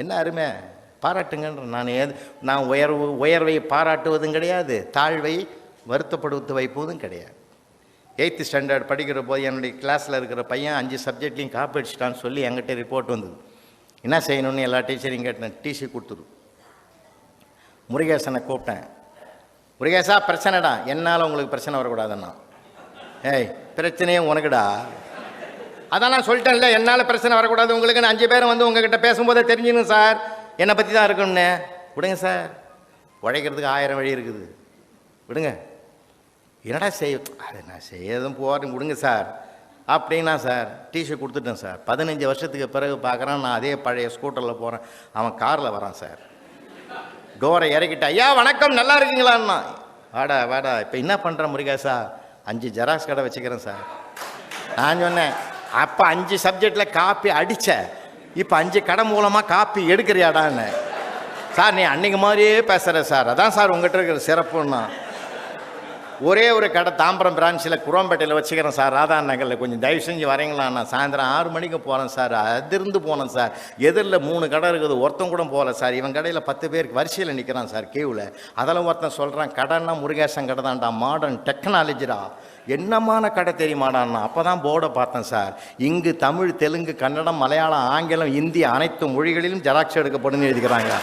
என்ன அருமை? பாராட்டுங்கன்ற நான் ஏது நான் உயர்வு உயர்வை பாராட்டுவதும் கிடையாது தாழ்வை வருத்தப்படுத்த வைப்பதும் கிடையாது. எயித்து ஸ்டாண்டர்ட் படிக்கிற போது என்னுடைய கிளாஸில் இருக்கிற பையன் அஞ்சு சப்ஜெக்ட்லையும் காப்பி அடிச்சிட்டான்னு சொல்லி என்கிட்ட ரிப்போர்ட் வந்தது. என்ன செய்யணும்னு எல்லா டீச்சரையும் கேட்டேன் டிசி கொடுத்துரு முருகேசனை கூப்பிட்டேன். முருகேசா பிரச்சனைடா. என்னால் உங்களுக்கு பிரச்சனை வரக்கூடாதுன்னா. ஏய் பிரச்சனையே உனக்குடா. அதான் நான் சொல்லிட்டேன்ல என்னால் பிரச்சனை வரக்கூடாது. உங்களுக்கு நான் அஞ்சு பேரும் வந்து உங்ககிட்ட பேசும்போதே தெரிஞ்சிடும் சார். என்னை பற்றி தான் இருக்கணும்னு விடுங்க சார். உழைக்கிறதுக்கு ஆயிரம் வழி இருக்குது. விடுங்க. என்னடா செய்ய அது நான் செய்யறதும் போகிறேன் விடுங்க சார். அப்படின்னா சார் டிஷர்ட் கொடுத்துட்டேன் சார். பதினஞ்சு வருஷத்துக்கு பிறகு பார்க்குறான். நான் அதே பழைய ஸ்கூட்டரில் போகிறேன் அவன் காரில் வரான் சார். டோரை இறக்கிட்ட ஐயா வணக்கம். நல்லா இருக்கீங்களான்னா வாடா வாடா. இப்போ என்ன பண்ணுற முருகேசா அஞ்சு ஜெராக்ஸ் கடை வச்சுக்கிறேன் சார். நான் சொன்னேன் அப்போ அஞ்சு சப்ஜெக்டில் காப்பி அடித்த இப்போ அஞ்சு கடை மூலமாக காப்பி எடுக்கிறியாடான்னு. சார் நீ அன்னைக்கு மாதிரியே பேசுகிற சார். அதான் சார் உங்ககிட்ட இருக்கிற சிறப்புன்னா. ஒரே ஒரு கடை தாம்பரம் பிரான்ச்சில் குரோம்பேட்டையில் வச்சுக்கிறேன் சார். ராதா நகரில் கொஞ்சம் தயவு செஞ்சு வரீங்களா? நான் சாயந்தரம் ஆறு மணிக்கு போகிறேன் சார். அதிர்ந்து போனேன் சார். எதிரில் மூணு கடை இருக்குது. ஒருத்தன் கூட போகல சார். இவன் கடையில் பத்து பேருக்கு வரிசையில் நிற்கிறான் சார் கியூவில் அதெல்லாம் ஒருத்தன் சொல்கிறான் கடைன்னா முருகேசன் கடை தான்டா மாடர்ன் டெக்னாலஜிடா என்னமான கடை தெரியுமாடான்னா அப்போ தான் போர்டை பார்த்தேன் சார். இங்கு தமிழ் தெலுங்கு கன்னடம் மலையாளம் ஆங்கிலம் இந்தி அனைத்து மொழிகளிலும் ஜெராக்ஸ் எடுக்கப்படும் எழுதிக்கிறாங்க.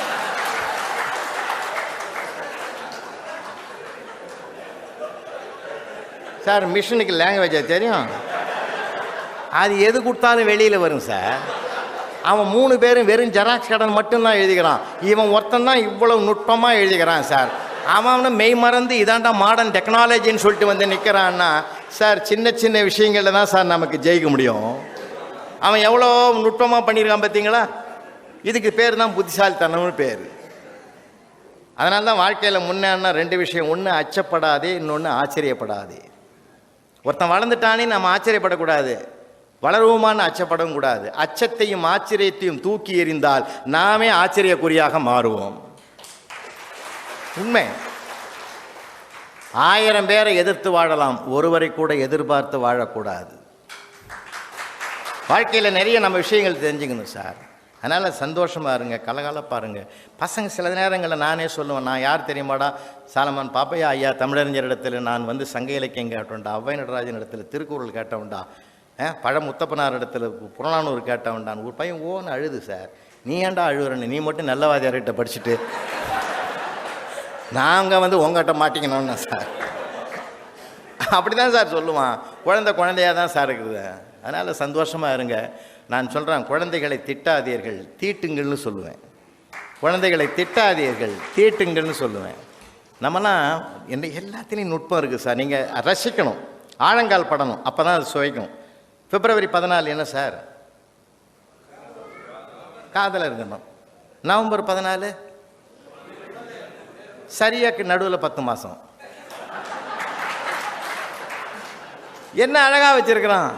சார் மிஷினுக்கு லாங்குவேஜா தெரியும்? அது எது கொடுத்தாலும் வெளியில் வரும் சார். அவன் மூணு பேரும் வெறும் ஜெராக்ஸ் கடன் மட்டும்தான் எழுதிக்கிறான். இவன் ஒருத்தன் தான் இவ்வளவு நுட்பமாக எழுதிக்கிறான் சார். அவன் மெய் மறந்து இதாண்டா மாடர்ன் டெக்னாலஜின்னு சொல்லிட்டு வந்து நிற்கிறான்னா சார் சின்ன சின்ன விஷயங்களில் தான் சார் நமக்கு ஜெயிக்க முடியும். அவன் எவ்வளோ நுட்பமாக பண்ணியிருக்கான் பார்த்தீங்களா? இதுக்கு பேர் தான் புத்திசாலித்தனம்னு பேர். அதனால தான் வாழ்க்கையில் முன்னேன்னா ரெண்டு விஷயம். ஒன்று அச்சப்படாதே இன்னொன்று ஆச்சரியப்படாதே. ஒருத்தன் வளர்ந்துட்டானே நம்ம ஆச்சரியப்படக்கூடாது. வளருவோமான்னு அச்சப்படவும் கூடாது. அச்சத்தையும் ஆச்சரியத்தையும் தூக்கி எறிந்தால் நாமே ஆச்சரியக்குறியாக மாறுவோம். உண்மை. ஆயிரம் பேரை எதிர்த்து வாழலாம். ஒருவரை கூட எதிர்பார்த்து வாழக்கூடாது. வாழ்க்கையில் நிறைய நம்ம விஷயங்கள் தெரிஞ்சுக்கணும் சார். அதனால் சந்தோஷமாக இருங்க கலகலப்பாக இருங்க. பசங்க சில நேரங்களில் நானே சொல்லுவேன் நான் யார் தெரியுமாடா? சாலமான் பாப்பையா ஐயா தமிழறிஞர் இடத்துல நான் வந்து சங்க இலக்கியம் கேட்டவன்டா அவ்வை நடராஜன் இடத்துல திருக்குறள் கேட்டவன்டா ஆ, பழ முத்தப்பனார் இடத்துல புறநானூறு கேட்டவன்டான் ஒரு பையன் ஓன்னு அழுது சார் நீ ஏன்டா அழுகுறன்னு நீ மட்டும் நல்லவாதியார்கிட்ட படிச்சுட்டு நாங்கள் வந்து உங்கள்கிட்ட மாட்டிக்கணும்னா சார். அப்படி தான் சார் சொல்லுவான். குழந்தை குழந்தையாக தான் சார் இருக்குது. அதனால் சந்தோஷமாக இருங்க. நான் சொல்கிறேன் குழந்தைகளை திட்டாதீர்கள் தீட்டுங்கள்னு சொல்லுவேன். குழந்தைகளை திட்டாதீர்கள் தீட்டுங்கள்னு சொல்லுவேன். நம்மலாம் என்ன எல்லாத்துலேயும் நுட்பம் இருக்குது சார். நீங்கள் ரசிக்கணும் ஆழங்கால் படணும் அப்போ தான் அது சுவைக்கும். பிப்ரவரி பதினாலு என்ன சார்? காதலர் தினம் நவம்பர் பதினாலு? சரியாக்கு நடுவில் பத்து மாதம் என்ன அழகாக வச்சுருக்கிறான்?